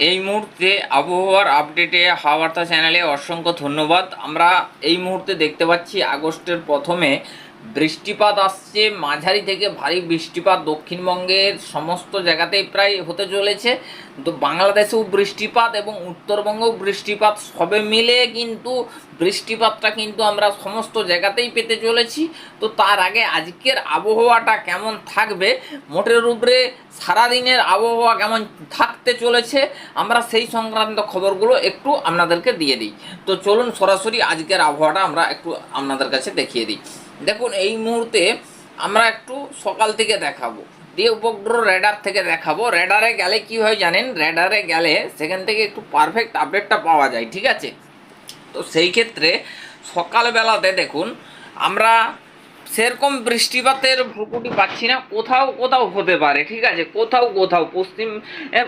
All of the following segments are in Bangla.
এই মুহূর্তে আবহাওয়ার আপডেটে হাওয়ার্তা চ্যানেলে অসংখ্য ধন্যবাদ। আমরা এই মুহূর্তে দেখতে পাচ্ছি আগস্টের প্রথমে বৃষ্টিপাত আসছে, মাঝারি থেকে ভারী বৃষ্টিপাত দক্ষিণবঙ্গের সমস্ত জায়গাতেই প্রায় হতে চলেছে। তো বাংলাদেশেও বৃষ্টিপাত এবং উত্তরবঙ্গেও বৃষ্টিপাত সবে মিলে কিন্তু বৃষ্টিপাতটা কিন্তু আমরা সমস্ত জায়গাতেই পেতে চলেছি। তো তার আগে আজকের আবহাওয়াটা কেমন থাকবে? মোটের উপরে সারাদিনের আবহাওয়া কেমন থাকতে চলেছে? আমরা সেই সংক্রান্ত খবরগুলো একটু আপনাদেরকে দিয়ে দিই। তো চলুন সরাসরি আজকের আবহাওয়াটা আমরা একটু আপনাদের কাছে দেখিয়ে দিই। দেখুন, এই মুহূর্তে আমরা একটু সকাল থেকে দেখাবো। দিয়ে উপগ্রহ রেডার থেকে দেখাবো। রেডারে গেলে কি হয় জানেন? রেডারে গেলে সেখান থেকে একটু পারফেক্ট আপডেটটা পাওয়া যায়, ঠিক আছে? তো সেই ক্ষেত্রে সকালবেলাতে দেখুন, আমরা সেরকম বৃষ্টিপাতের ভ্রুকুটি পাচ্ছি না। কোথাও কোথাও হতে পারে, ঠিক আছে? কোথাও কোথাও, পশ্চিম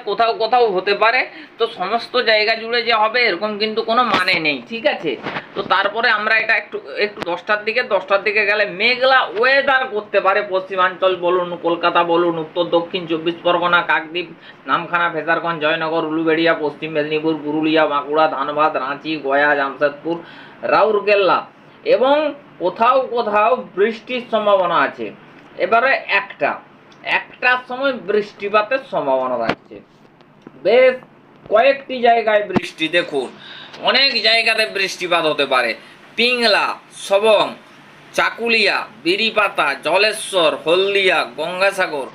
কোথাও কোথাও হতে পারে। তো সমস্ত জায়গা জুড়ে যে হবে, এরকম কিন্তু কোনো মানে নেই, ঠিক আছে? তো তারপরে আমরা এটা একটু একটু দশটার দিকে দশটার দিকে গেলে মেঘলা ওয়েদার করতে পারে পশ্চিমাঞ্চল বলুন, কলকাতা বলুন, উত্তর, দক্ষিণ, চব্বিশ পরগনা, কাকদ্বীপ, নামখানা ফেজারগঞ্জ জয়নগর, উলুবেড়িয়া, পশ্চিম মেদিনীপুর, পুরুলিয়া, বাঁকুড়া, ধানবাদ, রাঁচি, গয়া, জামশেদপুর, রাউরকেল্লা। এবং কোথাও কোথাও বৃষ্টির সম্ভাবনা আছে। এবারে একটা। একটার সময় বৃষ্টিপাতের সম্ভাবনা থাকছে। বেশ কয়েকটি জায়গায় বৃষ্টি দেখুন। অনেক জায়গাতে বৃষ্টিপাত হতে পারে। পিংলা, সবং, চাকুলিয়া, বিরিপাতা, জলেশ্বর, হলদিয়া, গঙ্গাসাগর,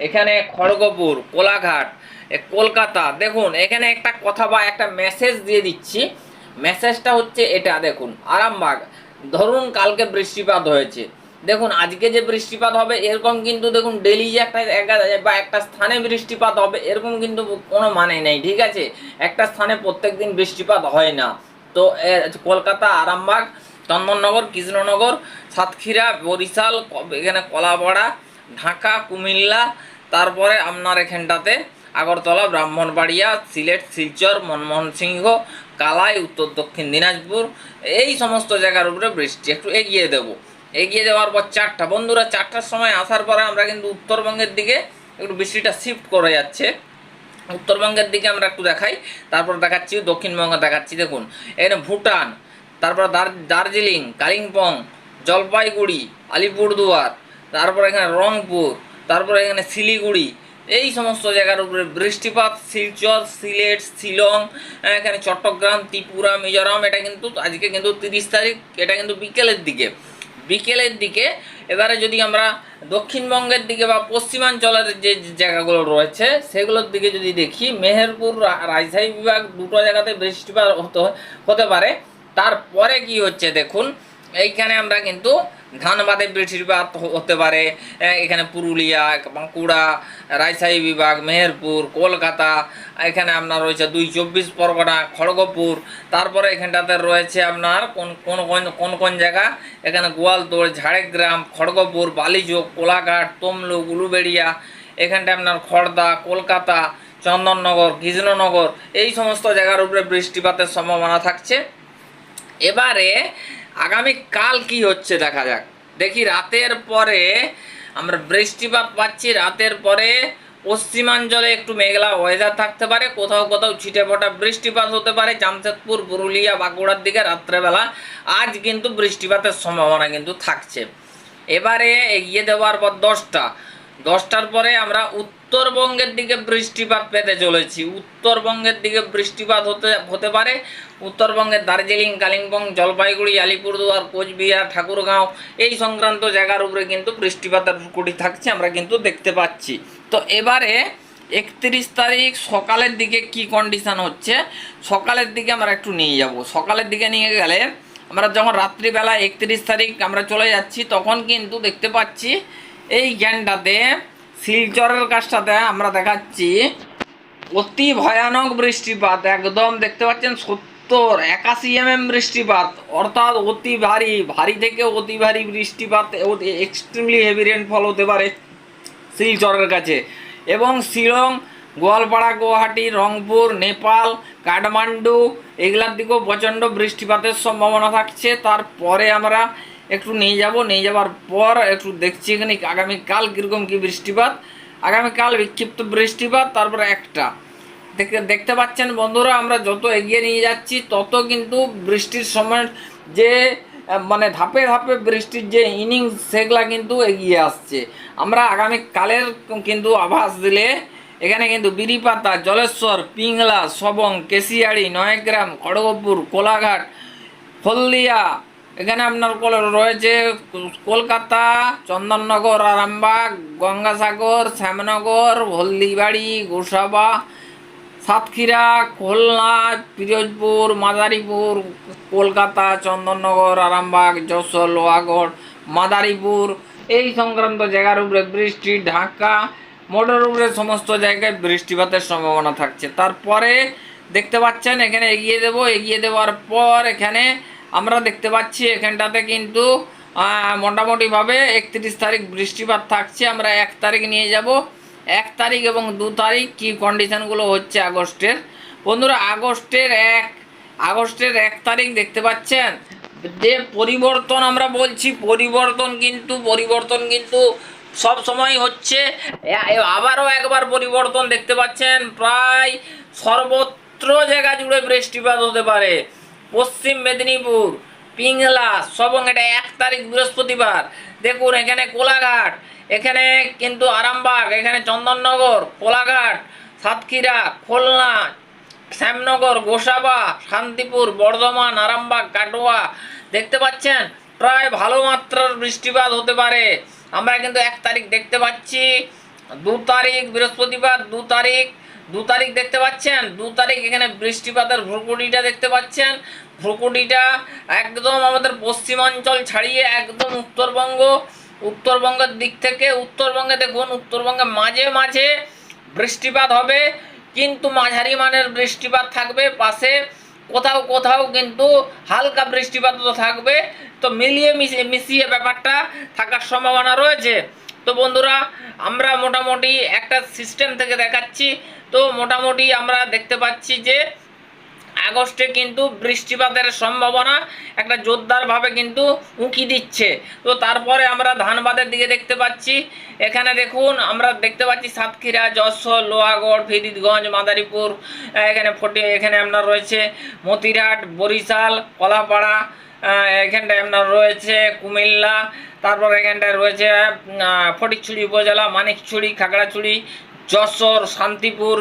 এখানে খড়গপুর, কোলাঘাট কলকাতা। দেখুন, এখানে একটা কথা বা একটা মেসেজ দিয়ে দিচ্ছি। মেসেজটা হচ্ছে এটা, দেখুন, আরামবাগ। ধরুন কালকে বৃষ্টিপাত হয়েছে। দেখুন, আজকে যে বৃষ্টিপাত হবে, এরকম কিন্তু দেখুন ডেলি যে একটা বা একটা স্থানে বৃষ্টিপাত হবে, এরকম কিন্তু কোনো মানে নেই, ঠিক আছে? একটা স্থানে প্রত্যেক দিন বৃষ্টিপাত হয় না। তো কলকাতা, আরামবাগ, চন্দননগর, কৃষ্ণনগর, সাতক্ষীরা, বরিশাল এখানে কলাপাড়া, ঢাকা, কুমিল্লা, তারপরে আপনার এখানটাতে আগরতলা, ব্রাহ্মণবাড়িয়া, সিলেট, শিলচর, মনমোহন সিংহ কালাই, উত্তর, দক্ষিণ দিনাজপুর, এই সমস্ত জায়গার উপরে বৃষ্টি। একটু এগিয়ে দেব। এগিয়ে দেওয়ার পর চারটা। বন্ধুরা, চারটার সময় আসার পরে আমরা কিন্তু উত্তরবঙ্গের দিকে একটু বৃষ্টিটা শিফট করে যাচ্ছে। উত্তরবঙ্গের দিকে আমরা একটু দেখাই। তারপর দেখাচ্ছি, দক্ষিণবঙ্গ দেখাচ্ছি। দেখুন, এখানে ভুটান, তারপর দার- দার্জিলিং, কালিম্পং, জলপাইগুড়ি, আলিপুরদুয়ার, তারপর এখানে রংপুর, তারপর এখানে শিলিগুড়ি এই সমস্ত জায়গার উপরে বৃষ্টিপাত, শিলচর, সিলেট, শিলং এখানে চট্টগ্রাম, ত্রিপুরা, মিজোরাম, এটা কিন্তু আজকে কিন্তু তিরিশ তারিখ, এটা কিন্তু বিকেলের দিকে। বিকেলের দিকে এবারে যদি আমরা দক্ষিণবঙ্গের দিকে বা পশ্চিমাঞ্চলের যে জায়গাগুলো রয়েছে, সেগুলোর দিকে যদি দেখি, মেহেরপুর রাজশাহী বিভাগ দুটো জায়গাতে বৃষ্টিপাত হতে হতে পারে। তারপরে কি হচ্ছে দেখুন, এইখানে আমরা কিন্তু ধানবাদে বৃষ্টিপাত হতে পারে এখানে পুরুলিয়া, বাঁকুড়া, রাজশাহী বিভাগ, মেহেরপুর, কলকাতা, এখানে আপনার রয়েছে দুই চব্বিশ পরগনা, খড়গপুর, তারপরে এখানটাতে রয়েছে আপনার কোন কোন কোন কোন জায়গা? এখানে গোয়ালতোড়, ঝাড়গ্রাম, খড়গপুর, বালিচোক, কোলাঘাট, তমলুক, উলুবেড়িয়া, এখানটা আপনার খড়দা কলকাতা, চন্দননগর, কৃষ্ণনগর, এই সমস্ত জায়গার উপরে বৃষ্টিপাতের সম্ভাবনা থাকছে। এবারে আগামী কাল কি হচ্ছে দেখা যাক। দেখি রাতের পরে আমরা বৃষ্টিপাত পাচ্ছি, রাতের পরে পশ্চিমাঞ্চলে একটু মেঘলা ওয়েদার থাকতে পারে, কোথাও কোথাও ছিটে ফোটা বৃষ্টিপাত হতে পারে, জামশেদপুর, পুরুলিয়া, বাঁকুড়ার দিকে রাত্রেবেলা আজ কিন্তু বৃষ্টিপাতের সম্ভাবনা কিন্তু থাকছে। এবারে এগিয়ে দেওয়ার পর দশটা, দশটার পরে আমরা উত্তরবঙ্গের দিকে বৃষ্টিপাত পেতে চলেছি। উত্তরবঙ্গের দিকে বৃষ্টিপাত হতে হতে পারে। উত্তরবঙ্গের দার্জিলিং, কালিম্পং, জলপাইগুড়ি, আলিপুরদুয়ার, কোচবিহার, ঠাকুরগাঁও এই সংক্রান্ত জায়গার উপরে কিন্তু বৃষ্টিপাতের কুটি থাকছে, আমরা কিন্তু দেখতে পাচ্ছি। তো এবারে একত্রিশ তারিখ সকালের দিকে কি কন্ডিশন হচ্ছে? সকালের দিকে আমরা একটু নিয়ে যাব। সকালের দিকে নিয়ে গেলে আমরা যখন রাত্রিবেলা একত্রিশ তারিখ আমরা চলে যাচ্ছি, তখন কিন্তু দেখতে পাচ্ছি এই জ্ঞানটাতে শিলচরের কাজটাতে আমরা দেখাচ্ছি অতি ভয়ানক বৃষ্টিপাত, একদম দেখতে পাচ্ছেন সত্তর, একাশি এম এম বৃষ্টিপাত, অর্থাৎ অতি ভারী ভারী থেকে অতি ভারী বৃষ্টিপাত এক্সট্রিমলি হেভি রেনফল হতে পারে শিলচরের কাছে। এবং শিলং, গোয়ালপাড়া, গুয়াহাটি, রংপুর, নেপাল, কাঠমান্ডু, এগুলার দিকেও প্রচণ্ড বৃষ্টিপাতের সম্ভাবনা থাকছে। তারপরে আমরা একটু নিয়ে যাব, নিয়ে যাওয়ার পর একটু দেখছি এখানে আগামীকাল কীরকম কী বৃষ্টিপাত। আগামীকাল বিক্ষিপ্ত বৃষ্টিপাত, তারপরে একটা। দেখতে দেখতে পাচ্ছেন বন্ধুরা, আমরা যত এগিয়ে নিয়ে যাচ্ছি, তত কিন্তু বৃষ্টির সময় যে মানে ধাপে ধাপে বৃষ্টির যে ইনিংস সেগুলা কিন্তু এগিয়ে আসছে। আমরা আগামী কালের কিন্তু আভাস দিলে এখানে কিন্তু বিরিপাতা জলেশ্বর, পিংলা, সবং, কেশিয়াড়ি, নয়গ্রাম, খড়গপুর, কোলাঘাট, হলদিয়া এখানে আপনার রয়েছে কলকাতা, চন্দননগর, আরামবাগ, গঙ্গাসাগর, শ্যামনগর, হলদিবাড়ি, গোসাবা, সাতক্ষীরা, খুলনা, পিরোজপুর, মাদারীপুর, কলকাতা, চন্দননগর, আরামবাগ, যশোর, লোহাগড়, মাদারীপুর। এই সংক্রান্ত জায়গার উপরে বৃষ্টি, ঢাকা মোটর উপরে সমস্ত জায়গায় বৃষ্টিপাতের সম্ভাবনা থাকছে। তারপরে দেখতে পাচ্ছেন, এখানে এগিয়ে দেব, এগিয়ে দেওয়ার পর এখানে আমরা দেখতে পাচ্ছি এখানটাতে কিন্তু মোটামুটিভাবে একত্রিশ তারিখ বৃষ্টিপাত থাকছে। আমরা এক তারিখ নিয়ে যাব। এক তারিখ এবং দু তারিখ কি কন্ডিশনগুলো হচ্ছে আগস্টের? বন্ধুরা, আগস্টের এক আগস্টের এক তারিখ দেখতে পাচ্ছেন? যে পরিবর্তন আমরা বলছি, পরিবর্তন কিন্তু পরিবর্তন কিন্তু সব সময় হচ্ছে। আবারও একবার পরিবর্তন দেখতে পাচ্ছেন। প্রায় সর্বত্র জায়গা জুড়ে বৃষ্টিপাত হতে পারে। পশ্চিম মেদিনীপুর, পিংলা সবং এটা এক তারিখ বৃহস্পতিবার। দেখুন, এখানে কোলাঘাট, এখানে কিন্তু আরামবাগ, এখানে চন্দননগর, কোলাঘাট, সাতক্ষীরা, খুলনা, শ্যামনগর, গোসাবা, শান্তিপুর, বর্ধমান, আরামবাগ, কাটোয়া। দেখতে পাচ্ছেন? প্রায় ভালো মাত্রার বৃষ্টিপাত হতে পারে। আমরা কিন্তু এক তারিখ দেখতে পাচ্ছি। দু তারিখ বৃহস্পতিবার, দু তারিখ। দু তারিখ দেখতে পাচ্ছেন? দু তারিখ এখানে বৃষ্টিপাতের ভ্রুকুটিটা দেখতে পাচ্ছেন। ভ্রুকুটিটা একদম আমাদের পশ্চিমাঞ্চল ছাড়িয়ে একদম উত্তরবঙ্গ, উত্তরবঙ্গের দিক থেকে উত্তরবঙ্গে দেখুন, উত্তরবঙ্গে মাঝে মাঝে বৃষ্টিপাত হবে, কিন্তু মাঝারি মানের বৃষ্টিপাত থাকবে, পাশে কোথাও কোথাও কিন্তু হালকা বৃষ্টিপাত তো থাকবে, তো মিলিয়ে মিশিয়ে মিশিয়ে ব্যাপারটা থাকার সম্ভাবনা রয়েছে। তো বন্ধুরা, আমরা মোটামুটি একটা সিস্টেম থেকে দেখাচ্ছি, তো মোটামুটি আমরা দেখতে পাচ্ছি যে আগস্টে কিন্তু বৃষ্টিপাতের সম্ভাবনা একটা জোরদারভাবে কিন্তু উঁকি দিচ্ছে। তো তারপরে আমরা ধানবাদের দিকে দেখতে পাচ্ছি। এখানে দেখুন, আমরা দেখতে পাচ্ছি সাতক্ষীরা, যশোর, লোহাগড়, ফরিদগঞ্জ, মাদারীপুর এখানে ফটি এখানে আপনার রয়েছে মতিরাট বরিশাল, কলাপাড়া এখানটায় আপনার রয়েছে কুমিল্লা, তারপর এখানটায় রয়েছে ফটিকছড়ি উপজেলা, মানিকছড়ি, খাগড়াছড়ি যশোর, শান্তিপুর,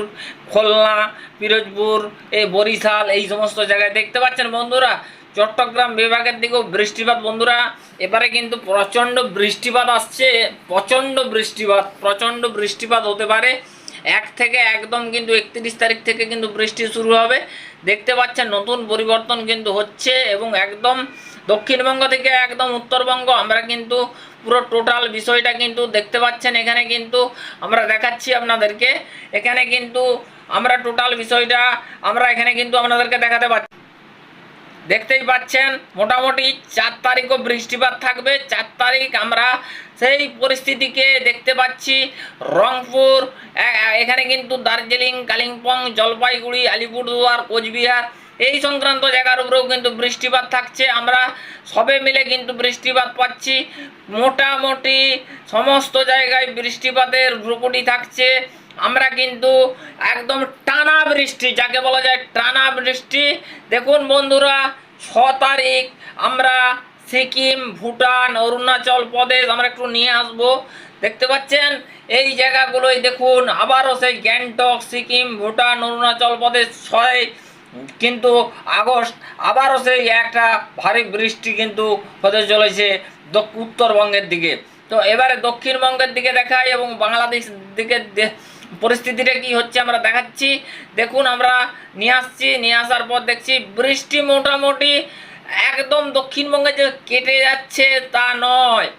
খুলনা, পিরোজপুর এই বরিশাল, এই সমস্ত জায়গায় দেখতে পাচ্ছেন বন্ধুরা, চট্টগ্রাম বিভাগের দিকেও বৃষ্টিপাত বন্ধুরা, এবারে কিন্তু প্রচণ্ড বৃষ্টিপাত আসছে, প্রচণ্ড বৃষ্টিপাত প্রচণ্ড বৃষ্টিপাত হতে পারে, এক থেকে একদম কিন্তু একত্রিশ তারিখ থেকে কিন্তু বৃষ্টি শুরু হবে, দেখতে পাচ্ছেন নতুন পরিবর্তন কিন্তু হচ্ছে এবং একদম দক্ষিণবঙ্গ থেকে একদম উত্তরবঙ্গ। আমরা কিন্তু পুরো টোটাল বিষয়টা কিন্তু দেখতে পাচ্ছেন এখানে কিন্তু। আমরা দেখাচ্ছি আপনাদেরকে। এখানে কিন্তু আমরা টোটাল বিষয়টা আমরা এখানে কিন্তু আপনাদেরকে দেখাতে পাচ্ছি। দেখতেই পাচ্ছেন, মোটামুটি চার তারিখও বৃষ্টিপাত থাকবে। চার তারিখ আমরা সেই পরিস্থিতিকে দেখতে পাচ্ছি। রংপুর এখানে কিন্তু দার্জিলিং, কালিম্পং, জলপাইগুড়ি, আলিপুরদুয়ার, কোচবিহার এই সংক্রান্ত জায়গার উপরেও কিন্তু বৃষ্টিপাত থাকছে। আমরা সবে মিলে কিন্তু বৃষ্টিপাত পাচ্ছি। মোটামুটি সমস্ত জায়গায় বৃষ্টিপাতের ভ্রুকুটি থাকছে। আমরা কিন্তু একদম টানা বৃষ্টি, যাকে বলা যায় টানা বৃষ্টি। দেখুন বন্ধুরা, ছ তারিখ আমরা সিকিম, ভুটান, অরুণাচল প্রদেশ আমরা একটু নিয়ে আসব। দেখতে পাচ্ছেন? এই জায়গাগুলোই দেখুন, আবারও সেই গ্যাংটক, সিকিম, ভুটান, অরুণাচল প্রদেশ ছয় কিন্তু আগস্ট আবারও সেই একটা ভারী বৃষ্টি কিন্তু হতে চলেছে উত্তরবঙ্গের দিকে। তো এবারে দক্ষিণবঙ্গের দিকে দেখাই এবং বাংলাদেশ দিকে পরিস্থিতিটা কি হচ্ছে আমরা দেখাচ্ছি। দেখুন আমরা নিয়ে আসছি, নিয়ে আসার পর দেখছি বৃষ্টি মোটামুটি একদম দক্ষিণবঙ্গে যে কেটে যাচ্ছে তা নয়।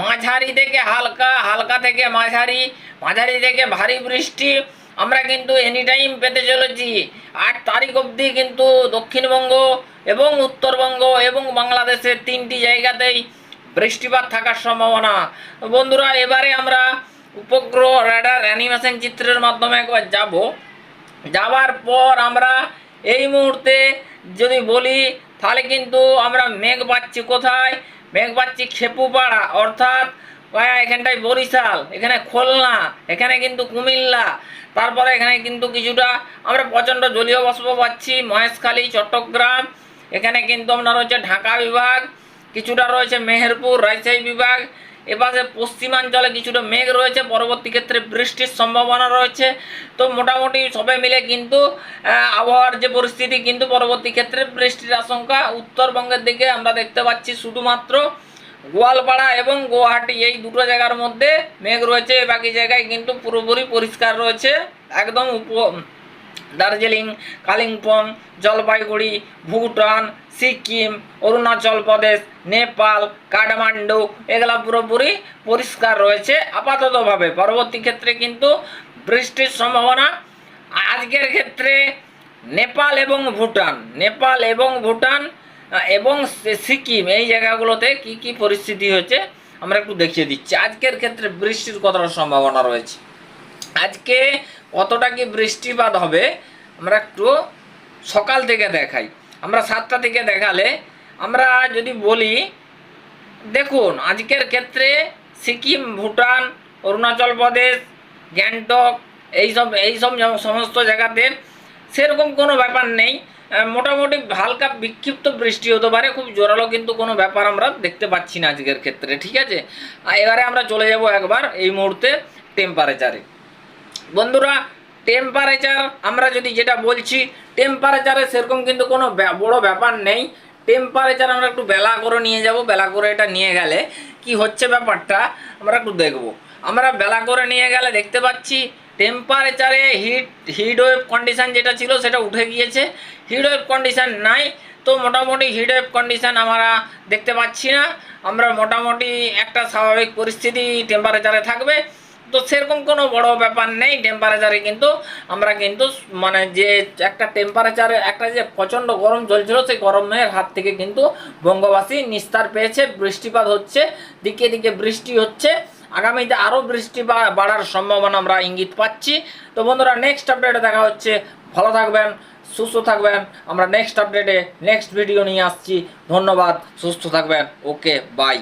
মাঝারি থেকে হালকা হালকা থেকে মাঝারি মাঝারি থেকে ভারী বৃষ্টি। আমরা কিন্তু এনি টাইম পেতে চলেছি। আট তারিখ অবধি কিন্তু দক্ষিণবঙ্গ এবং উত্তরবঙ্গ এবং বাংলাদেশের তিনটি জায়গাতেই বৃষ্টিপাত থাকার সম্ভাবনা। বন্ধুরা, এবারে আমরা উপগ্রহ রেডার অ্যানিমেশন চিত্রের মাধ্যমে একবার যাব। যাওয়ার পর আমরা এই মুহূর্তে যদি বলি, তাহলে কিন্তু আমরা মেঘ পাচ্ছি কোথায়? মেঘ পাচ্ছি খেপুপাড়া। অর্থাৎ ভাইয়া এখানটায় বরিশাল, এখানে খুলনা, এখানে কিন্তু কুমিল্লা, তারপরে এখানে কিন্তু কিছুটা আমরা প্রচণ্ড জলীয় বাষ্প পাচ্ছি, মহেশখালী, চট্টগ্রাম, এখানে কিন্তু আপনার রয়েছে ঢাকা বিভাগ, কিছুটা রয়েছে মেহেরপুর, রাজশাহী বিভাগ, এপাশে পশ্চিমাঞ্চলে কিছুটা মেঘ রয়েছে, পরবর্তী ক্ষেত্রে বৃষ্টির সম্ভাবনা রয়েছে, তো মোটামুটি সবাই মিলে কিন্তু আবহাওয়ার যে পরিস্থিতি কিন্তু পরবর্তী ক্ষেত্রে বৃষ্টির আশঙ্কা উত্তরবঙ্গের দিকে আমরা দেখতে পাচ্ছি শুধুমাত্র গোয়ালপাড়া এবং গুয়াহাটি, এই দুটো জায়গার মধ্যে মেঘ রয়েছে, বাকি জায়গায় কিন্তু পুরোপুরি পরিষ্কার রয়েছে। একদম উপ দার্জিলিং, কালিম্পং, জলপাইগুড়ি, ভুটান, সিকিম, অরুণাচল প্রদেশ, নেপাল, কাঠমান্ডু, এগুলা পুরোপুরি পরিষ্কার রয়েছে আপাততভাবে। পরবর্তী ক্ষেত্রে কিন্তু বৃষ্টির সম্ভাবনা, আজকের ক্ষেত্রে নেপাল এবং ভুটান। নেপাল এবং ভুটান এবং সিকিম, এই জায়গাগুলোতে কি কি পরিস্থিতি হয়েছে, আমরা একটু দেখিয়ে দিচ্ছি। আজকের ক্ষেত্রে বৃষ্টির কতটা সম্ভাবনা রয়েছে? আজকে কতটা কি বৃষ্টিপাত হবে, আমরা একটু সকাল থেকে দেখাই। আমরা সাতটা থেকে দেখালে, আমরা যদি বলি, দেখুন, আজকের ক্ষেত্রে সিকিম, ভুটান, অরুণাচল প্রদেশ, গ্যাংটক, এইসব এইসব সমস্ত জায়গাতে সেরকম কোনো ব্যাপার নেই। মোটামুটি হালকা বিক্ষিপ্ত বৃষ্টি হতে পারে, খুব জোরালো কিন্তু কোনো ব্যাপার আমরা দেখতে পাচ্ছি না আজকের ক্ষেত্রে, ঠিক আছে? এবারে আমরা চলে যাব একবার এই মুহূর্তে টেম্পারেচারে বন্ধুরা টেম্পারেচার আমরা যদি যেটা বলছি টেম্পারেচারে সেরকম কিন্তু কোনো বড় ব্যাপার নেই। টেম্পারেচার আমরা একটু বেলা করে নিয়ে যাব, বেলা করে এটা নিয়ে গেলে কি হচ্ছে ব্যাপারটা, আমরা একটু দেখব। আমরা বেলা করে নিয়ে গেলে দেখতে পাচ্ছি টেম্পারেচারে হিট হিট ওয়েভ কন্ডিশন যেটা ছিল সেটা উঠে গিয়েছে। হিট ওয়েভ কন্ডিশন নাই, তো মোটামুটি হিট ওয়েভ কন্ডিশন আমরা দেখতে পাচ্ছি না। আমরা মোটামুটি একটা স্বাভাবিক পরিস্থিতি টেম্পারেচারে থাকবে। তো সেরকম কোনো বড় ব্যাপার নেই টেম্পারেচারে কিন্তু আমরা কিন্তু মানে যে একটা টেম্পারেচারে একটা যে প্রচণ্ড গরম চলছিল, সেই গরমের হাত থেকে কিন্তু বঙ্গবাসী নিস্তার পেয়েছে। বৃষ্টিপাত হচ্ছে, দিকে দিকে বৃষ্টি হচ্ছে। আগামীতে আরও বৃষ্টি বাড়ার সম্ভাবনা আমরা ইঙ্গিত পাচ্ছি। তো বন্ধুরা নেক্সট আপডেটে দেখা হচ্ছে। ভালো থাকবেন, সুস্থ থাকবেন। আমরা নেক্সট আপডেটে নেক্সট ভিডিও নিয়ে আসছি। ধন্যবাদ, সুস্থ থাকবেন। Okay bye